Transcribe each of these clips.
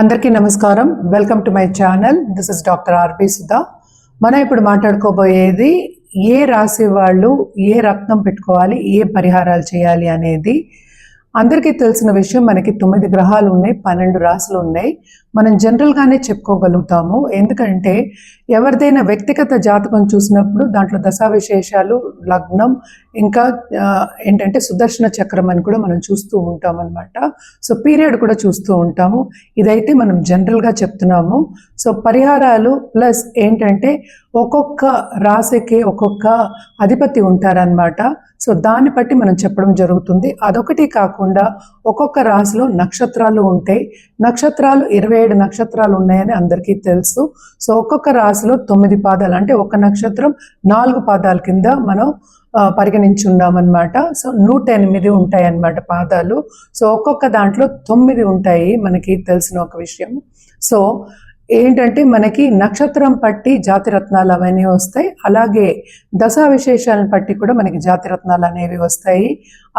అందరికీ నమస్కారం. Welcome to my channel this is doctor R P Sudha మనం ఇప్పుడు మాట్లాడుకోబోయేది ఏ రాశి వాళ్ళు ఏ రత్నం పెట్టుకోవాలి ఏ పరిహారాలు చేయాలి అనేది. అందరికీ తెలిసిన విషయం మనకి తొమ్మిది గ్రహాలు ఉన్నాయి పన్నెండు రాశులు ఉన్నాయి. మనం జనరల్గానే చెప్పుకోగలుగుతాము. ఎందుకంటే ఎవరిదైనా వ్యక్తిగత జాతకం చూసినప్పుడు దాంట్లో దశా విశేషాలు లగ్నం ఇంకా ఏంటంటే సుదర్శన చక్రం అని కూడా మనం చూస్తూ ఉంటాం అనమాట సో పీరియడ్ కూడా చూస్తూ ఉంటాము. ఇదైతే మనం జనరల్గా చెప్తున్నాము. సో పరిహారాలు ప్లస్ ఏంటంటే ఒక్కొక్క రాశికి ఒక్కొక్క అధిపతి ఉంటారనమాట సో దాన్ని బట్టి మనం చెప్పడం జరుగుతుంది. అదొకటి కాకుండా ఒక్కొక్క రాశిలో నక్షత్రాలు ఉంటాయి. నక్షత్రాలు ఇరవై ఏడు నక్షత్రాలు ఉన్నాయని అందరికీ తెలుసు. సో ఒక్కొక్క రాశిలో తొమ్మిది పాదాలు అంటే ఒక నక్షత్రం నాలుగు పాదాల కింద మనం పరిగణించి ఉన్నామన్నమాట. సో నూట ఎనిమిది ఉంటాయి అన్నమాట పాదాలు. సో ఒక్కొక్క దాంట్లో తొమ్మిది ఉంటాయి మనకి తెలిసిన ఒక విషయం. సో ఏంటంటే మనకి నక్షత్రం పట్టి జాతిరత్నాలు అవన్నీ వస్తాయి. అలాగే దశా విశేషాలను పట్టి కూడా మనకి జాతిరత్నాలు అనేవి వస్తాయి.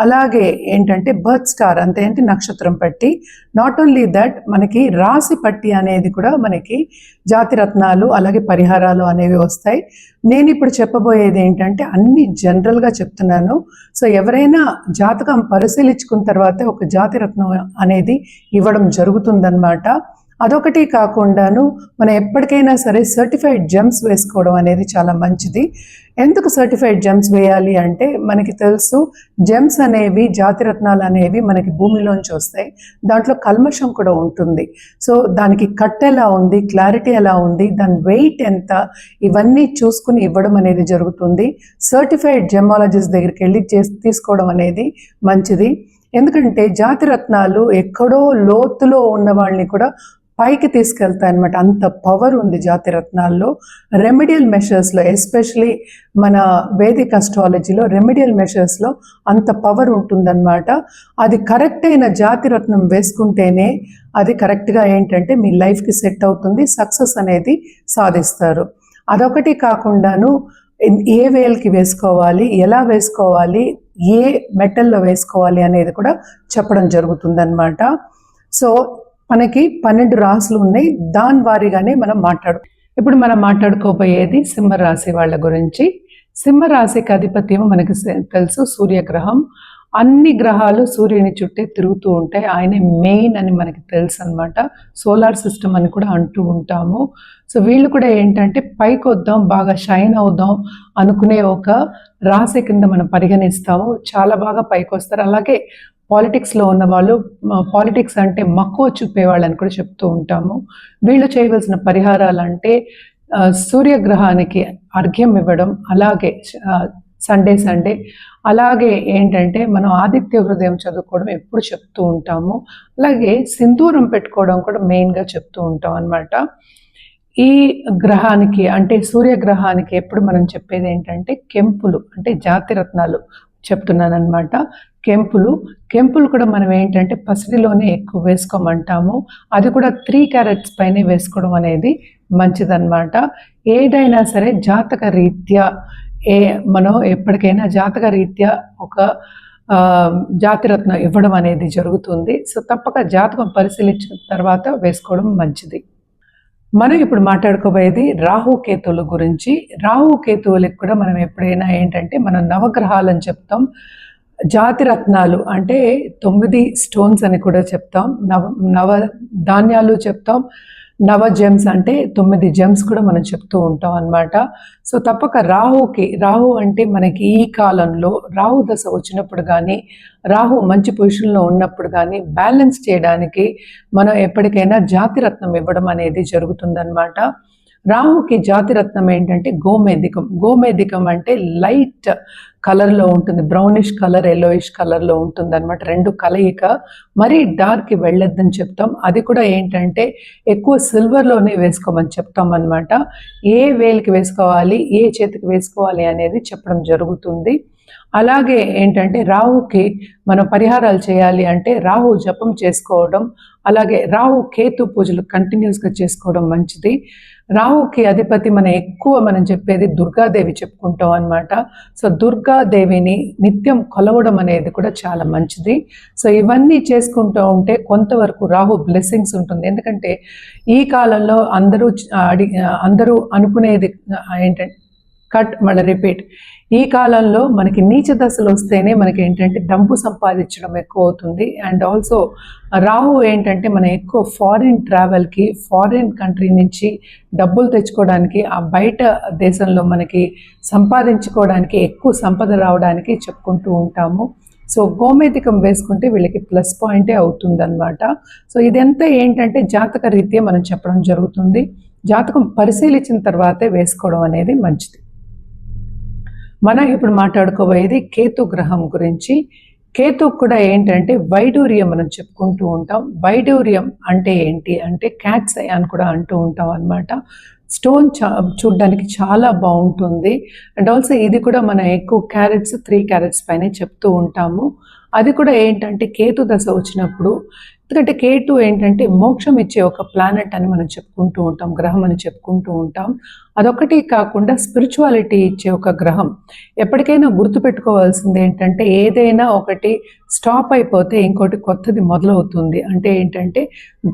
అలాగే ఏంటంటే బర్త్ స్టార్ అంతే అంటే నక్షత్రం పట్టి. నాట్ ఓన్లీ దట్ మనకి రాశి పట్టి అనేది కూడా మనకి జాతిరత్నాలు అలాగే పరిహారాలు అనేవి వస్తాయి. నేను ఇప్పుడు చెప్పబోయేది ఏంటంటే అన్ని జనరల్గా చెప్తున్నాను. సో ఎవరైనా జాతకం పరిశీలించుకున్న తర్వాత ఒక జాతిరత్నం అనేది ఇవ్వడం జరుగుతుందన్నమాట. అదొకటి కాకుండాను మనం ఎప్పటికైనా సరే సర్టిఫైడ్ జెమ్స్ వేసుకోవడం అనేది చాలా మంచిది. ఎందుకు సర్టిఫైడ్ జెమ్స్ వేయాలి అంటే మనకి తెలుసు జెమ్స్ అనేవి జాతిరత్నాలు అనేవి మనకి భూమిలోంచి వస్తాయి. దాంట్లో కల్మషం కూడా ఉంటుంది. సో దానికి కట్ ఎలా ఉంది క్లారిటీ ఎలా ఉంది దాని వెయిట్ ఎంత ఇవన్నీ చూసుకుని ఇవ్వడం అనేది జరుగుతుంది. సర్టిఫైడ్ జెమాలజిస్ట్ దగ్గరికి వెళ్ళి చేసి తీసుకోవడం అనేది మంచిది. ఎందుకంటే జాతిరత్నాలు ఎక్కడో లోతులో ఉన్న వాళ్ళని కూడా పైకి తీసుకెళ్తాయి అనమాట అంత పవర్ ఉంది జాతిరత్నాల్లో రెమెడియల్ మెషర్స్లో ఎస్పెషలీ మన వేదిక అస్ట్రాలజీలో రెమెడియల్ మెషర్స్లో అంత పవర్ ఉంటుందన్నమాట. అది కరెక్ట్ అయిన జాతిరత్నం వేసుకుంటేనే అది కరెక్ట్గా ఏంటంటే మీ లైఫ్కి సెట్ అవుతుంది సక్సెస్ అనేది సాధిస్తారు. అదొకటి కాకుండాను ఏ వేల్కి వేసుకోవాలి ఎలా వేసుకోవాలి ఏ మెటల్లో వేసుకోవాలి అనేది కూడా చెప్పడం జరుగుతుందన్నమాట. సో మనకి పన్నెండు రాసులు ఉన్నాయి. దాని వారీగానే మనం మాట్లాడు ఇప్పుడు మనం మాట్లాడుకోబోయేది సింహరాశి వాళ్ళ గురించి. సింహరాశికి అధిపత్యం మనకి తెలుసు సూర్యగ్రహం. అన్ని గ్రహాలు సూర్యుని చుట్టే తిరుగుతూ ఉంటాయి. ఆయనే మెయిన్ అని మనకి తెలుసు అనమాట సోలార్ సిస్టమ్ అని కూడా అంటూ ఉంటాము. సో వీళ్ళు కూడా ఏంటంటే పైకి వద్దాం బాగా షైన్ అవుదాం అనుకునే ఒక రాశి కింద మనం పరిగణిస్తాము. చాలా బాగా పైకి వస్తారు. అలాగే పాలిటిక్స్లో ఉన్న వాళ్ళు పాలిటిక్స్ అంటే మక్కువ చూపేవాళ్ళని కూడా చెప్తూ ఉంటాము. వీళ్ళు చేయవలసిన పరిహారాలు అంటే సూర్యగ్రహానికి అర్ఘ్యం ఇవ్వడం అలాగే సండే సండే అలాగే ఏంటంటే మనం ఆదిత్య హృదయం చదువుకోవడం ఎప్పుడు చెప్తూ ఉంటాము. అలాగే సింధూరం పెట్టుకోవడం కూడా మెయిన్గా చెప్తూ ఉంటాం అన్నమాట. ఈ గ్రహానికి అంటే సూర్యగ్రహానికి ఎప్పుడు మనం చెప్పేది ఏంటంటే కెంపులు అంటే జాతిరత్నాలు. రత్నాలు చెప్తున్నానమాట కెంపులు కెంపులు కూడా మనం ఏంటంటే పసిడిలోనే ఎక్కువ వేసుకోమంటాము. అది కూడా త్రీ క్యారెట్స్ పైనే వేసుకోవడం అనేది మంచిదన్నమాట. ఏదైనా సరే జాతక రీత్యా ఏ మనం ఎప్పటికైనా జాతక రీత్యా ఒక జాతిరత్నం ఇవ్వడం అనేది జరుగుతుంది. సో తప్పక జాతకం పరిశీలించిన తర్వాత వేసుకోవడం మంచిది. మనం ఇప్పుడు మాట్లాడుకోబోయేది రాహుకేతువుల గురించి. రాహుకేతువులకు కూడా మనం ఎప్పుడైనా ఏంటంటే మనం నవగ్రహాలని చెప్తాం. జాతి రత్నాలు అంటే తొమ్మిది స్టోన్స్ అని కూడా చెప్తాం. నవ నవ ధాన్యాలు చెప్తాం. నవ జెమ్స్ అంటే తొమ్మిది జెమ్స్ కూడా మనం చెప్తూ ఉంటాం అన్నమాట. సో తప్పక రాహుకి రాహు అంటే మనకి ఈ కాలంలో రాహు దశ వచ్చినప్పుడు కానీ రాహు మంచి పొజిషన్లో ఉన్నప్పుడు కానీ బ్యాలెన్స్ చేయడానికి మనం ఎప్పటికైనా జాతిరత్నం ఇవ్వడం అనేది జరుగుతుందన్నమాట. రాహుకి జాతిరత్నం ఏంటంటే గోమేధికం. గోమేధికం అంటే లైట్ కలర్లో ఉంటుంది బ్రౌనిష్ కలర్ ఎల్లోయిష్ కలర్లో ఉంటుంది అనమాట రెండు కలయిక మరీ డార్క్కి వెళ్ళొద్దని చెప్తాం. అది కూడా ఏంటంటే ఎక్కువ సిల్వర్లోనే వేసుకోమని చెప్తాం అనమాట ఏ వేలికి వేసుకోవాలి ఏ చేతికి వేసుకోవాలి అనేది చెప్పడం జరుగుతుంది. అలాగే ఏంటంటే రాహుకి మనం పరిహారాలు చేయాలి అంటే రాహు జపం చేసుకోవడం అలాగే రాహు కేతు పూజలు కంటిన్యూస్గా చేసుకోవడం మంచిది. రాహుకి అధిపతి మనం ఎక్కువ మనం చెప్పేది దుర్గాదేవి చెప్పుకుంటాం అనమాట సో దుర్గాదేవిని నిత్యం కొలవడం అనేది కూడా చాలా మంచిది. సో ఇవన్నీ చేసుకుంటూ ఉంటే కొంతవరకు రాహు బ్లెస్సింగ్స్ ఉంటుంది. ఎందుకంటే ఈ కాలంలో అందరూ అడి అందరూ అనుకునేది ఏంటంటే కట్ మళ్ళీ రిపీట్ ఈ కాలంలో మనకి నీచ దశలు వస్తేనే మనకి ఏంటంటే డబ్బు సంపాదించడం ఎక్కువ అవుతుంది. అండ్ ఆల్సో రాహు ఏంటంటే మనం ఎక్కువ ఫారిన్ ట్రావెల్కి ఫారిన్ కంట్రీ నుంచి డబ్బులు తెచ్చుకోవడానికి ఆ బయట దేశంలో మనకి సంపాదించుకోవడానికి ఎక్కువ సంపద రావడానికి చెప్పుకుంటూ ఉంటాము. సో గోమేతికం వేసుకుంటే వీళ్ళకి ప్లస్ పాయింటే అవుతుందన్నమాట. సో ఇదంతా ఏంటంటే జాతక రీత్యా మనం చెప్పడం జరుగుతుంది. జాతకం పరిశీలించిన తర్వాతే వేసుకోవడం అనేది మంచిది. మనం ఇప్పుడు మాట్లాడుకోబోయేది కేతు గ్రహం గురించి. కేతు కూడా ఏంటంటే వైడూర్యం మనం చెప్పుకుంటూ ఉంటాం. వైడూర్యం అంటే ఏంటి? అంటే క్యాట్స్ అని కూడా అంటూ ఉంటాం అనమాట స్టోన్ చా చూడ్డానికి చాలా బాగుంటుంది. అండ్ ఆల్సో ఇది కూడా మనం ఎక్కువ క్యారెట్స్ త్రీ క్యారెట్స్ పైన చెప్తూ ఉంటాము. అది కూడా ఏంటంటే కేతు దశ వచ్చినప్పుడు ఎందుకంటే కేటు ఏంటంటే మోక్షం ఇచ్చే ఒక ప్లానెట్ అని మనం చెప్పుకుంటూ ఉంటాం గ్రహం అని చెప్పుకుంటూ ఉంటాం. అదొకటి కాకుండా స్పిరిచువాలిటీ ఇచ్చే ఒక గ్రహం. ఎప్పటికైనా గుర్తుపెట్టుకోవాల్సింది ఏంటంటే ఏదైనా ఒకటి స్టాప్ అయిపోతే ఇంకోటి కొత్తది మొదలవుతుంది. అంటే ఏంటంటే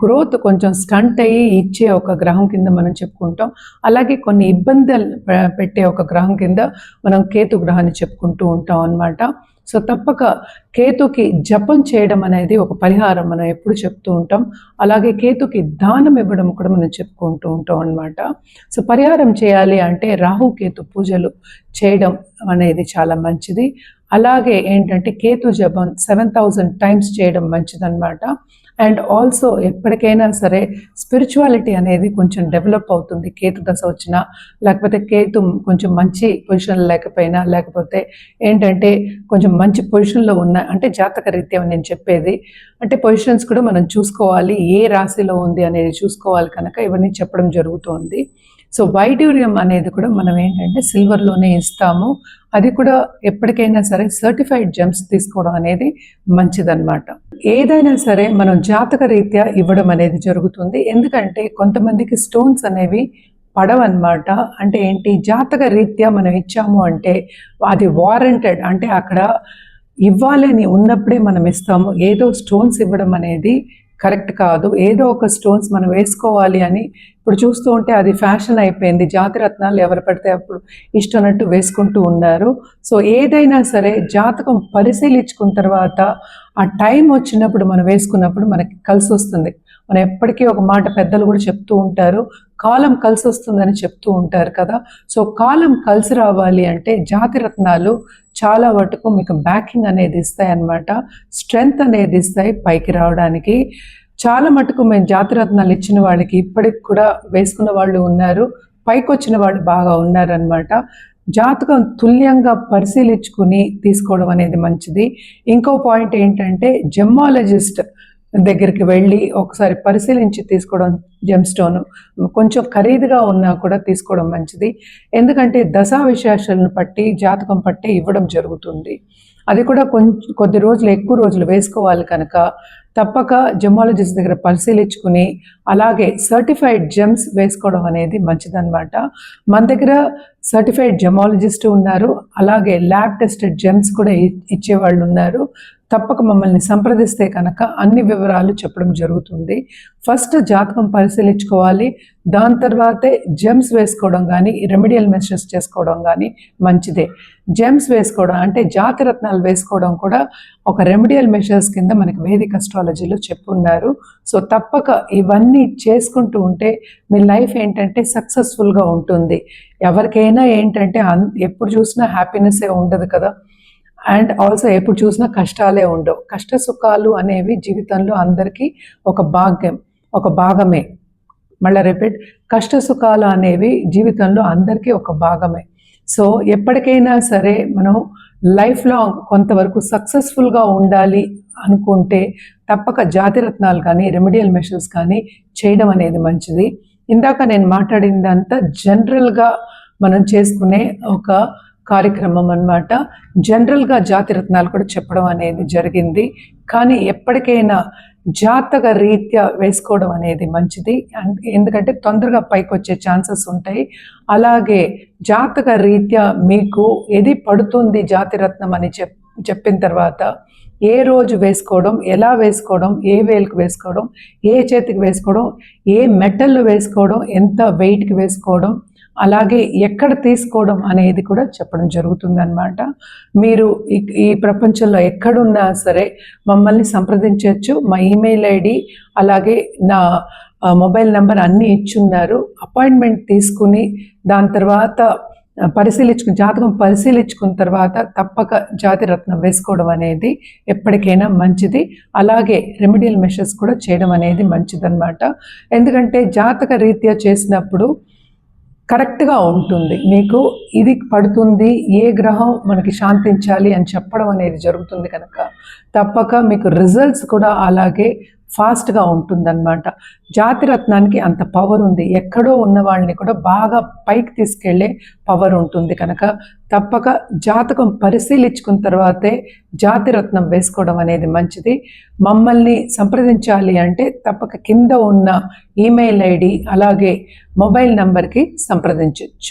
గ్రోత్ కొంచెం స్టంట్ అయ్యి ఇచ్చే ఒక గ్రహం కింద మనం చెప్పుకుంటాం. అలాగే కొన్ని ఇబ్బందులు పెట్టే ఒక గ్రహం కింద మనం కేతు గ్రహాన్ని చెప్పుకుంటూ ఉంటాం అనమాట సో తప్పక కేతుకి జపం చేయడం అనేది ఒక పరిహారం. మనం ఎప్పుడు చెప్తూ ఉంటాం. అలాగే కేతుకి దానం ఇవ్వడం కూడా మనం చెప్పుకుంటూ ఉంటాం అనమాట సో పరిహారం చేయాలి అంటే రాహుకేతు పూజలు చేయడం అనేది చాలా మంచిది. అలాగే ఏంటంటే కేతు జపం సెవెన్ థౌజండ్ టైమ్స్ చేయడం మంచిదన్నమాట. అండ్ ఆల్సో ఎప్పటికైనా సరే స్పిరిచువాలిటీ అనేది కొంచెం డెవలప్ అవుతుంది. కేతు దశ వచ్చినా లేకపోతే కేతు కొంచెం మంచి పొజిషన్ లేకపోయినా లేకపోతే ఏంటంటే కొంచెం మంచి పొజిషన్లో ఉన్న అంటే జాతక రీత్యా నేను చెప్పేది అంటే పొజిషన్స్ కూడా మనం చూసుకోవాలి ఏ రాశిలో ఉంది అనేది చూసుకోవాలి కనుక ఇవన్నీ చెప్పడం జరుగుతోంది. సో వైడ్యూరియం అనేది కూడా మనం ఏంటంటే సిల్వర్లోనే ఇస్తాము. అది కూడా ఎప్పటికైనా సరే సర్టిఫైడ్ జెమ్స్ తీసుకోవడం అనేది మంచిదన్నమాట. ఏదైనా సరే మనం జాతక రీత్యా ఇవ్వడం అనేది జరుగుతుంది. ఎందుకంటే కొంతమందికి స్టోన్స్ అనేవి పడవన్నమాట. అంటే ఏంటి? జాతక రీత్యా మనం ఇచ్చాము అంటే అది వారంటెడ్ అంటే అక్కడ ఇవ్వాలని ఉన్నప్పుడే మనం ఇస్తాము. ఏదో స్టోన్స్ ఇవ్వడం అనేది కరెక్ట్ కాదు. ఏదో ఒక స్టోన్స్ మనం వేసుకోవాలి అని ఇప్పుడు చూస్తూ ఉంటే అది ఫ్యాషన్ అయిపోయింది. జాతిరత్నాలు ఎవరు పడితే అప్పుడు ఇష్టమన్నట్టు వేసుకుంటూ ఉన్నారు. సో ఏదైనా సరే జాతకం పరిశీలించుకున్న తర్వాత ఆ టైం వచ్చినప్పుడు మనం వేసుకున్నప్పుడు మనకి కలిసి వస్తుంది. మనం ఎప్పటికీ ఒక మాట పెద్దలు కూడా చెప్తూ ఉంటారు. కాలం కలిసి వస్తుందని చెప్తూ ఉంటారు కదా. సో కాలం కలిసి రావాలి అంటే జాతిరత్నాలు చాలా వరకు మీకు బ్యాకింగ్ అనేది ఇస్తాయి అన్నమాట స్ట్రెంగ్త్ అనేది ఇస్తాయి పైకి రావడానికి. చాలా మటుకు మేము జాతిరత్నాలు ఇచ్చిన వాళ్ళకి ఇప్పటికి కూడా వేసుకున్న వాళ్ళు ఉన్నారు. పైకి వచ్చిన వాళ్ళు బాగా ఉన్నారనమాట జాతకం తుల్యంగా పరిశీలించుకుని తీసుకోవడం అనేది మంచిది. ఇంకో పాయింట్ ఏంటంటే జెమ్మాలజిస్ట్ దగ్గరికి వెళ్ళి ఒకసారి పరిశీలించి తీసుకోవడం జెమ్ స్టోన్ కొంచెం ఖరీదుగా ఉన్నా కూడా తీసుకోవడం మంచిది. ఎందుకంటే దశా విశేషాలను పట్టి జాతకం పట్టి ఇవ్వడం జరుగుతుంది. అది కూడా కొంచెం కొద్ది రోజులు ఎక్కువ రోజులు వేసుకోవాలి కనుక తప్పక జెమాలజిస్ట్ దగ్గర పరిశీలించుకుని అలాగే సర్టిఫైడ్ జెమ్స్ వేసుకోవడం అనేది మంచిదన్నమాట. మన దగ్గర సర్టిఫైడ్ జెమాలజిస్ట్ ఉన్నారు. అలాగే ల్యాబ్ టెస్టెడ్ జెమ్స్ కూడా ఇచ్చేవాళ్ళు ఉన్నారు. తప్పక మమ్మల్ని సంప్రదిస్తే కనుక అన్ని వివరాలు చెప్పడం జరుగుతుంది. ఫస్ట్ జాతకం పరిశీలించుకోవాలి. దాని తర్వాతే జెమ్స్ వేసుకోవడం కానీ రెమెడియల్ మెషర్స్ చేసుకోవడం కానీ మంచిదే. జెమ్స్ వేసుకోవడం అంటే జాతరత్నాలు వేసుకోవడం కూడా ఒక రెమెడియల్ మెషర్స్ కింద మనకి వేదిక అస్ట్రాలజీలో చెప్పున్నారు. సో తప్పక ఇవన్నీ చేసుకుంటూ ఉంటే మీ లైఫ్ ఏంటంటే సక్సెస్ఫుల్గా ఉంటుంది. ఎవరికైనా ఏంటంటే ఎప్పుడు చూసినా హ్యాపీనెస్సే ఉండదు కదా. అండ్ ఆల్సో ఎప్పుడు చూసినా కష్టాలే ఉండవు. కష్ట సుఖాలు అనేవి జీవితంలో అందరికీ ఒక భాగ్యం ఒక భాగమే. మళ్ళీ రిపీట్ కష్ట సుఖాలు అనేవి జీవితంలో అందరికీ ఒక భాగమే. సో ఎప్పటికైనా సరే మనం లైఫ్ లాంగ్ కొంతవరకు సక్సెస్ఫుల్గా ఉండాలి అనుకుంటే తప్పక జాతిరత్నాలు కానీ రెమెడియల్ మెషర్స్ కానీ చేయడం అనేది మంచిది. ఇందాక నేను మాట్లాడిందంతా జనరల్గా మనం చేసుకునే ఒక కార్యక్రమం అన్నమాట. జనరల్గా జాతి రత్నాలు కూడా చెప్పడం అనేది జరిగింది. కానీ ఎప్పటికైనా జాతక రీత్యా వేసుకోవడం అనేది మంచిది. అండ్ ఎందుకంటే తొందరగా పైకి వచ్చే ఛాన్సెస్ ఉంటాయి. అలాగే జాతక రీత్యా మీకు ఏది పడుతుంది జాతిరత్నం అని చెప్ చెప్పిన తర్వాత ఏ రోజు వేసుకోవడం ఎలా వేసుకోవడం ఏ వేలుకు వేసుకోవడం ఏ చేతికి వేసుకోవడం ఏ మెటల్ వేసుకోవడం ఎంత వెయిట్కి వేసుకోవడం అలాగే ఎక్కడ తీసుకోవడం అనేది కూడా చెప్పడం జరుగుతుందన్నమాట. మీరు ఈ- ప్రపంచంలో ఎక్కడున్నా సరే మమ్మల్ని సంప్రదించవచ్చు. మా ఈమెయిల్ ఐడి అలాగే నా మొబైల్ నెంబర్ అన్నీ ఇచ్చున్నారు. అపాయింట్మెంట్ తీసుకుని దాని తర్వాత పరిశీలించుకుని జాతకం పరిశీలించుకున్న తర్వాత తప్పక జాతి రత్నం వేసుకోవడం అనేది ఎప్పటికైనా మంచిది. అలాగే రెమెడియల్ మెషర్స్ కూడా చేయడం అనేది మంచిదన్నమాట. ఎందుకంటే జాతక రీత్యా చేసినప్పుడు కరెక్ట్గా ఉంటుంది. మీకు ఇది పడుతుంది ఏ గ్రహం మనకి శాంతించాలి అని చెప్పడం అనేది జరుగుతుంది కనుక తప్పక మీకు రిజల్ట్స్ కూడా అలాగే ఫాస్ట్గా ఉంటుందన్నమాట. జాతిరత్నానికి అంత పవర్ ఉంది. ఎక్కడో ఉన్న వాళ్ళని కూడా బాగా పైకి తీసుకెళ్ళే పవర్ ఉంటుంది కనుక తప్పక జాతకం పరిశీలించుకున్న తర్వాతే జాతిరత్నం వేసుకోవడం అనేది మంచిది. మమ్మల్ని సంప్రదించాలి అంటే తప్పక కింద ఉన్న ఈమెయిల్ ఐడి అలాగే మొబైల్ నంబర్కి సంప్రదించవచ్చు